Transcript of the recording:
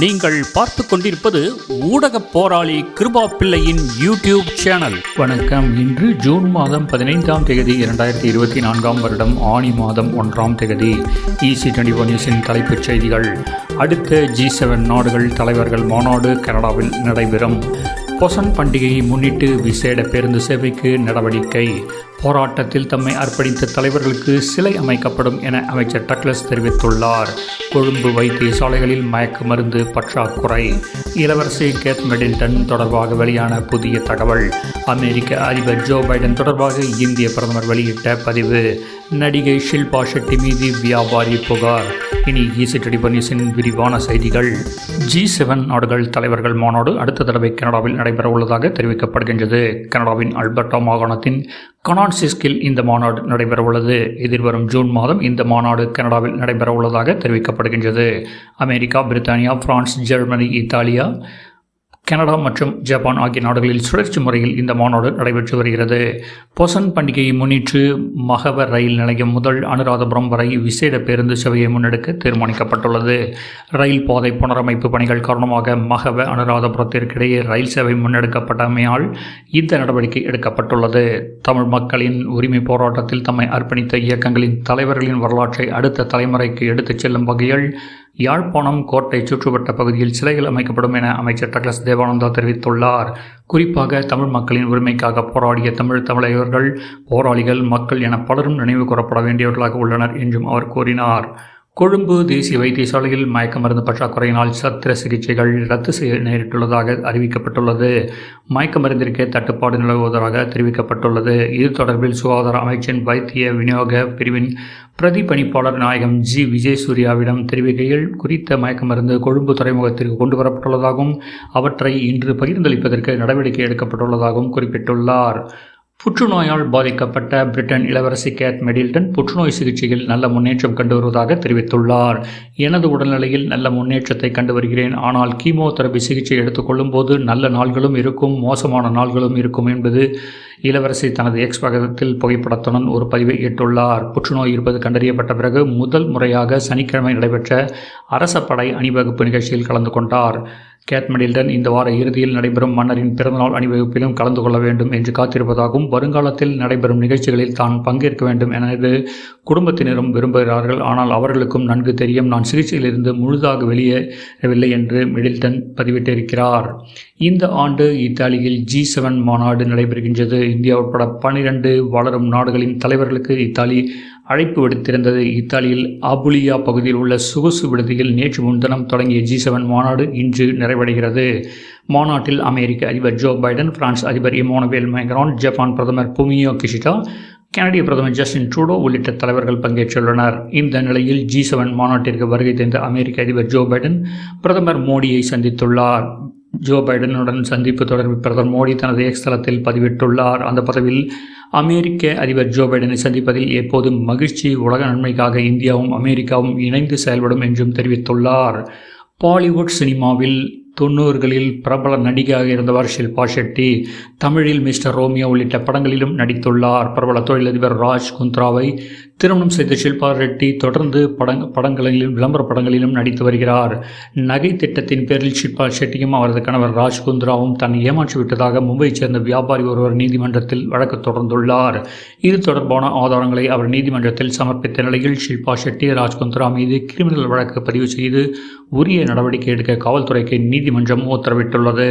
நீங்கள் பார்த்து கொண்டிருப்பது ஊடக போராளி கிருபா பிள்ளையின் யூடியூப் சேனல். வணக்கம். இன்று ஜூன் மாதம் பதினைந்தாம் தேதி இரண்டாயிரத்தி இருபத்தி நான்காம் வருடம் ஆணி மாதம் ஒன்றாம் தேதி. இசி டுவெண்டி ஒன் நியூஸின் தலைப்புச் செய்திகள். அடுத்த ஜி செவன் நாடுகள் தலைவர்கள் மாநாடு கனடாவில் நடைபெறும். பொசன் பண்டிகையை முன்னிட்டு விசேட பேருந்து சேவைக்கு நடவடிக்கை. போராட்டத்தில் தம்மை அர்ப்பணித்த தலைவர்களுக்கு சிலை அமைக்கப்படும் என அமைச்சர் டக்ளஸ் தெரிவித்துள்ளார். கொழும்பு வைத்தியசாலைகளில் மயக்க மருந்து பற்றாக்குறை. இளவரசி கேத் மெடில்டன் தொடர்பாக வெளியான புதிய தகவல். அமெரிக்க அதிபர் ஜோ பைடன் தொடர்பாக இந்திய பிரதமர் வெளியிட்ட பதிவு. நடிகை ஷில்பா ஷெட்டி மீது வியாபாரி புகார். இனி ஈசி டெடிபனிஸின் விரிவான செய்திகள். ஜி செவன் நாடுகள் தலைவர்கள் மாநாடு அடுத்த தடவை கனடாவில் நடைபெற உள்ளதாக தெரிவிக்கப்படுகின்றது. கனடாவின் அல்பர்டா மாகாணத்தின் கனான்சிஸ்கில் இந்த மாநாடு நடைபெறவுள்ளது. எதிர்வரும் ஜூன் மாதம் இந்த மாநாடு கனடாவில் நடைபெறவுள்ளதாக தெரிவிக்கப்படுகின்றது. அமெரிக்கா பிரித்தானியா பிரான்ஸ் ஜெர்மனி இத்தாலியா கனடா மற்றும் ஜப்பான் ஆகிய நாடுகளில் சுழற்சி முறையில் இந்த மாநாடு நடைபெற்று வருகிறது. பொசன் பண்டிகையை முன்னிட்டு மகவ ரயில் நிலையம் முதல் அனுராதபுரம் வரை விசேட பேருந்து சேவையை முன்னெடுக்க தீர்மானிக்கப்பட்டுள்ளது. ரயில் பாதை புனரமைப்பு பணிகள் காரணமாக மகவ அனுராதபுரத்திற்கிடையே ரயில் சேவை முன்னெடுக்கப்பட்டமையால் இந்த நடவடிக்கை எடுக்கப்பட்டுள்ளது. தமிழ் மக்களின் உரிமை போராட்டத்தில் தம்மை அர்ப்பணித்த இயக்கங்களின் தலைவர்களின் வரலாற்றை அடுத்த தலைமுறைக்கு எடுத்துச் செல்லும் வகையில் யாழ்ப்பாணம் கோட்டை சுற்றுவட்ட பகுதியில் சிலைகள் அமைக்கப்படும் என அமைச்சர் டக்ளஸ் தேவானந்தா தெரிவித்துள்ளார். குறிப்பாக தமிழ் மக்களின் உரிமைக்காக போராடிய தமிழ் தமிழர்கள் போராளிகள் மக்கள் என பலரும் நினைவு கூறப்பட வேண்டியவர்களாக உள்ளனர் என்றும் அவர் கூறினார். கொழும்பு தேசிய வைத்தியசாலையில் மயக்க மருந்து பற்றாக்குறையினால் சத்திர சிகிச்சைகள் ரத்து செய்ய நேரிட்டுள்ளதாக அறிவிக்கப்பட்டுள்ளது. மயக்க மருந்திற்கு தட்டுப்பாடு நிலவுவதாக தெரிவிக்கப்பட்டுள்ளது. இது தொடர்பில் சுகாதார அமைச்சின் வைத்திய விநியோக பிரிவின் பிரதி பணிப்பாளர் நாயகம் ஜி. விஜய் சூர்யாவிடம் தெரிவிக்கையில் குறித்த மயக்க மருந்து கொழும்பு துறைமுகத்திற்கு கொண்டு வரப்பட்டுள்ளதாகவும் அவற்றை இன்று பகிர்ந்தளிப்பதற்கு நடவடிக்கை எடுக்கப்பட்டுள்ளதாகவும் குறிப்பிட்டுள்ளார். புற்றுநோயால் பாதிக்கப்பட்ட பிரிட்டன் இளவரசி கேட் மெடில்டன் புற்றுநோய் சிகிச்சையில் நல்ல முன்னேற்றம் கண்டு வருவதாக தெரிவித்துள்ளார். எனது உடல்நிலையில் நல்ல முன்னேற்றத்தை கண்டு வருகிறேன். ஆனால் கீமோதெரபி சிகிச்சை எடுத்துக்கொள்ளும் போது நல்ல நாள்களும் இருக்கும் மோசமான நாள்களும் இருக்கும் என்பது இளவரசி தனது எக்ஸ் பக்கத்தில் புகைப்படத்துடன் ஒரு பதிவை இட்டுள்ளார். புற்றுநோய் இருப்பது கண்டறியப்பட்ட பிறகு முதல் முறையாக சனிக்கிழமை நடைபெற்ற அரச படை அணிவகுப்பு நிகழ்ச்சியில் கலந்து கொண்டார். கேட் மெடில்டன் இந்த வார இறுதியில் நடைபெறும் மன்னரின் பிறந்தநாள் அணிவகுப்பிலும் கலந்து கொள்ள வேண்டும் என்று காத்திருப்பதாகவும் வருங்காலத்தில் நடைபெறும் நிகழ்ச்சிகளில் தான் பங்கேற்க வேண்டும் எனது குடும்பத்தினரும் விரும்புகிறார்கள். ஆனால் அவர்களுக்கும் நன்கு தெரியும் நான் சிகிச்சையிலிருந்து முழுதாக வெளியேறவில்லை என்று மிடில்டன் பதிவிட்டிருக்கிறார். இந்த ஆண்டு இத்தாலியில் ஜி செவன் மாநாடு நடைபெறுகின்றது. இந்தியா உட்பட பனிரெண்டு வளரும் நாடுகளின் தலைவர்களுக்கு இத்தாலி அழைப்பு விடுத்திருந்தது. இத்தாலியில் ஆபுலியா பகுதியில் உள்ள சுகுசு விடுதியில் நேற்று முன்தினம் தொடங்கிய ஜி செவன் மாநாடு இன்று நிறைவடைகிறது. மாநாட்டில் அமெரிக்க அதிபர் ஜோ பைடன் பிரான்ஸ் அதிபர் இமானுவேல் மேக்ரான் ஜப்பான் பிரதமர் புமியோ கிஷிடா கனடிய பிரதமர் ஜஸ்டின் ட்ரூடோ உள்ளிட்ட தலைவர்கள் பங்கேற்றுள்ளனர். இந்த நிலையில் ஜி செவன் மாநாட்டிற்கு வருகை தந்த அமெரிக்க அதிபர் ஜோ பைடன் பிரதமர் மோடியை சந்தித்துள்ளார். ஜோ பைடனுடன் சந்திப்பு தொடர்பில் பிரதமர் மோடி தனது எக்ஸ் தளத்தில் பதிவிட்டுள்ளார். அந்த பதவியில் அமெரிக்க அதிபர் ஜோ பைடனை சந்திப்பதில் எப்போதும் மகிழ்ச்சி உலக நன்மைக்காக இந்தியாவும் அமெரிக்காவும் இணைந்து செயல்படும் என்றும் தெரிவித்துள்ளார். பாலிவுட் சினிமாவில் தொண்ணூறுகளில் பிரபல நடிகையாக இருந்தவர் ஷில்பா ஷெட்டி தமிழில் மிஸ்டர் ரோமியோ உள்ளிட்ட படங்களிலும் நடித்துள்ளார். பிரபல தொழிலதிபர் ராஜ் குந்த்ராவை திருமணம் செய்த ஷில்பா ரெட்டி தொடர்ந்து படங் படங்களிலும் விளம்பர படங்களிலும் நடித்து வருகிறார். நகை திட்டத்தின் பேரில் ஷில்பா ஷெட்டியும் அவரது கணவர் ராஜ் குந்த்ராவும் தன்னை ஏமாற்றிவிட்டதாக மும்பையைச் சேர்ந்த வியாபாரி ஒருவர் நீதிமன்றத்தில் வழக்கு தொடர்ந்துள்ளார். இது தொடர்பான ஆதாரங்களை அவர் நீதிமன்றத்தில் சமர்ப்பித்த நிலையில் ஷில்பா ஷெட்டி ராஜ் குந்த்ரா மீது கிரிமினல் வழக்கு பதிவு செய்து உரிய நடவடிக்கை எடுக்க காவல்துறைக்கு நீதிமன்றம் உத்தரவிட்டுள்ளது.